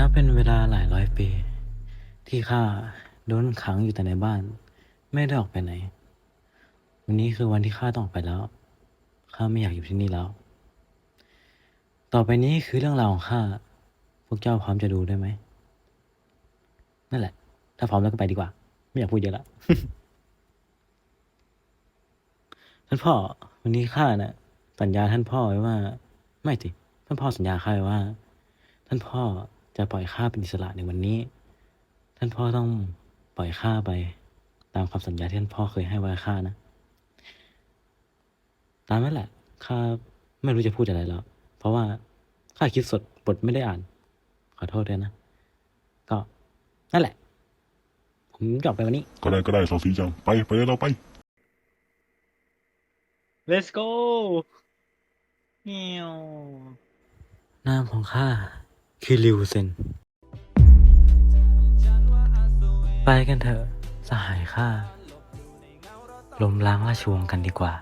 นับเป็นเวลาหลายร้อยปี ที่ข้าโดนขังอยู่แต่ในบ้าน ไม่ได้ออกไปไหน วันนี้คือวันที่ข้าต้องออกไปแล้วข้าไม่อยากอยู่ที่นี่แล้ว ต่อไปนี้คือเรื่องราวของข้าพวกเจ้าพร้อมจะดูได้ไหมนั่นแหละ ถ้าพร้อมแล้วก็ไปดีกว่า ไม่อยากพูดเยอะละท่านพ่อ วันนี้ข้าน่ะสัญญาท่านพ่อไว้ว่า ไม่สิท่านพ่อสัญญาข้าไว้ว่า ท่านพ่อ จะปล่อยข้าเป็นอิสระในวันนี้ ท่านพ่อต้องปล่อยข้าไป ตามคำสัญญาที่ท่านพ่อเคยให้ไว้กับข้านะ ตามนั้นแหละข้าไม่รู้จะพูดอะไรแล้ว เพราะว่าข้าคิดสดบทไม่ได้อ่าน ขอโทษด้วยนะ ก็นั่นแหละ ผมจะออกไปวันนี้ ก็ได้ก็ได้สองสีจัง ไปไปเลยเราไป Let's go เนียวนามของข้า คือลิวเซน ไปกันเถอะ สหายข้าล้มล้างราชวงศ์กันดีกว่า